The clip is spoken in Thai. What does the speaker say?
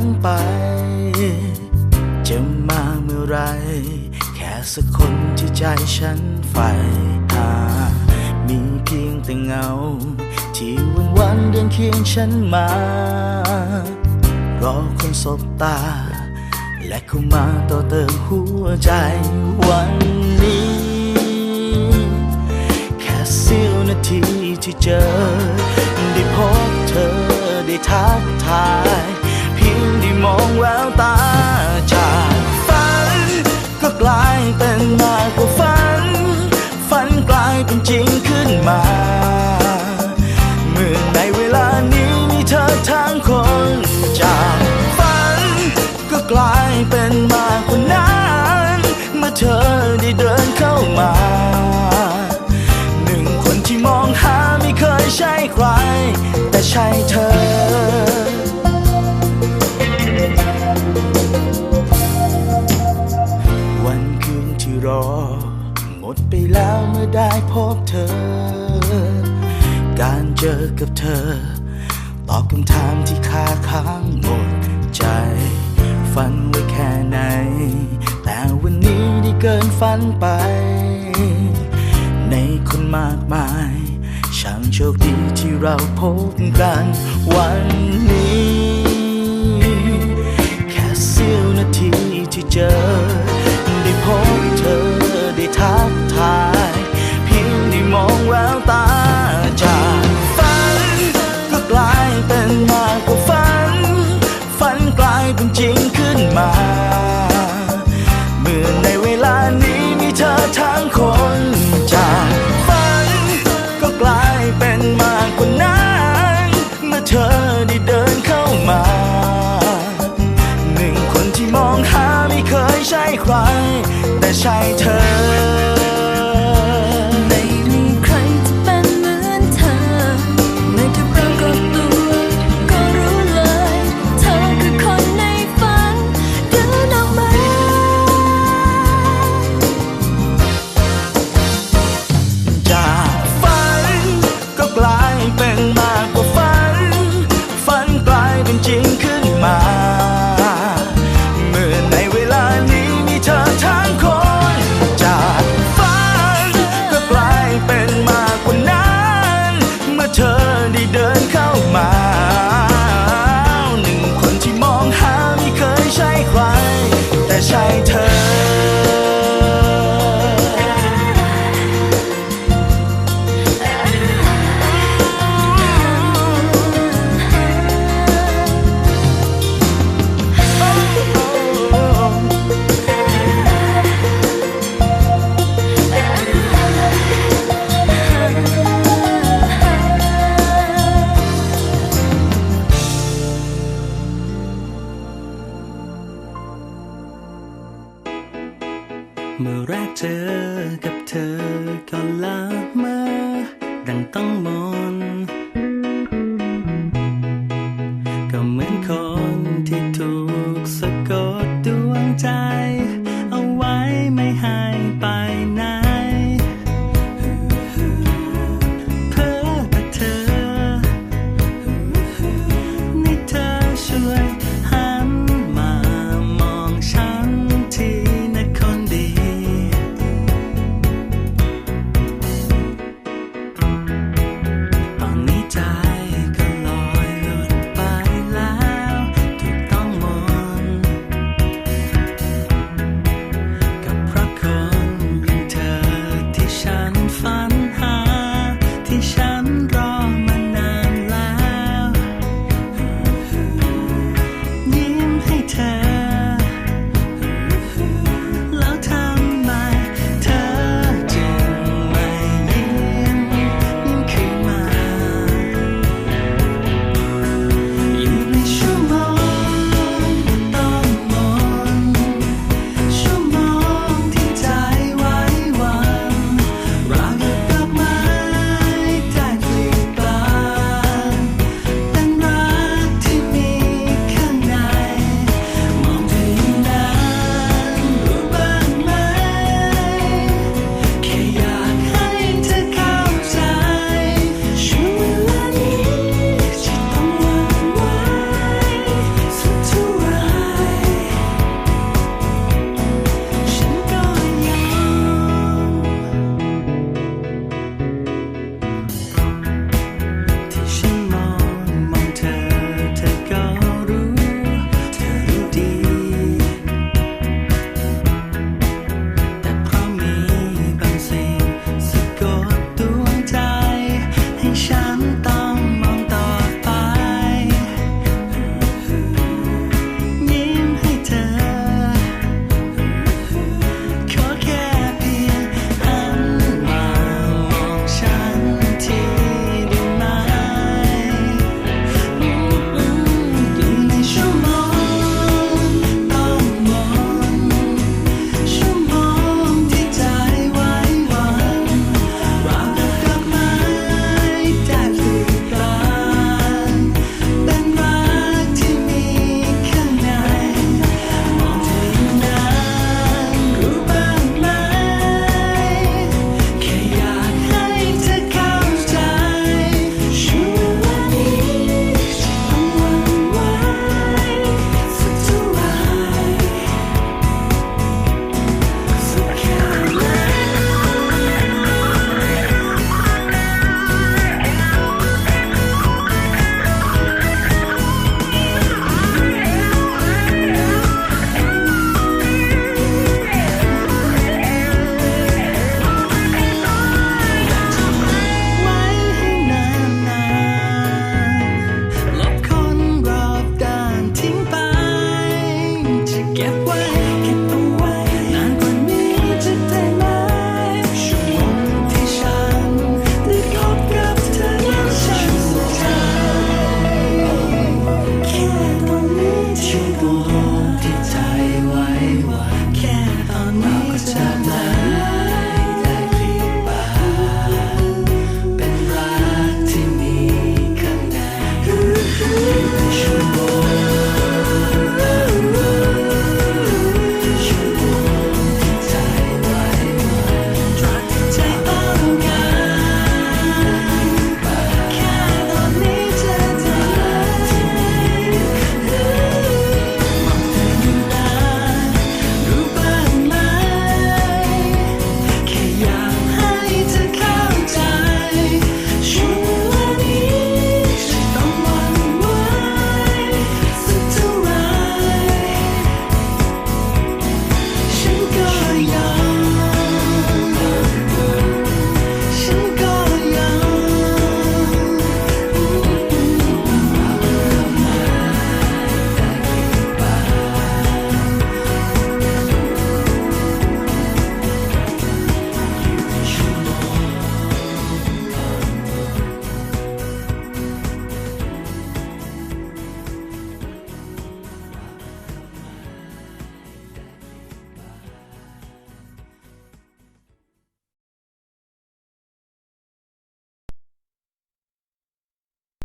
นไป จะมาเมื่อไร แค่สักคนที่ใจฉันใฝ่หา มีเพียงแต่เงา ที่วันวันเดินเคียงฉันมา รอคนสบตา และเข้ามาต่อเติมหัวใจวันนี้ แค่เสี้ยวนาทีที่เจอ ได้พบเธอได้ทักทาย ช่เธอ วันคืนที่รอ หมดไปแล้วเมื่อได้พบเธอ การเจอกับเธอ ตอบคำถามที่คาค้างหมดใจ ฝันไว้แค่ไหน แต่วันนี้ได้เกินฝันไป ในคนมากมาย ช่างโชคดีที่เราพบกันวันนี้ แค่เสี้ยวนาทีที่เจอ ได้พบเธอ ใช่เธอ เมื่อแรกเจอกับเธอก็ลาเมาดังต้องมน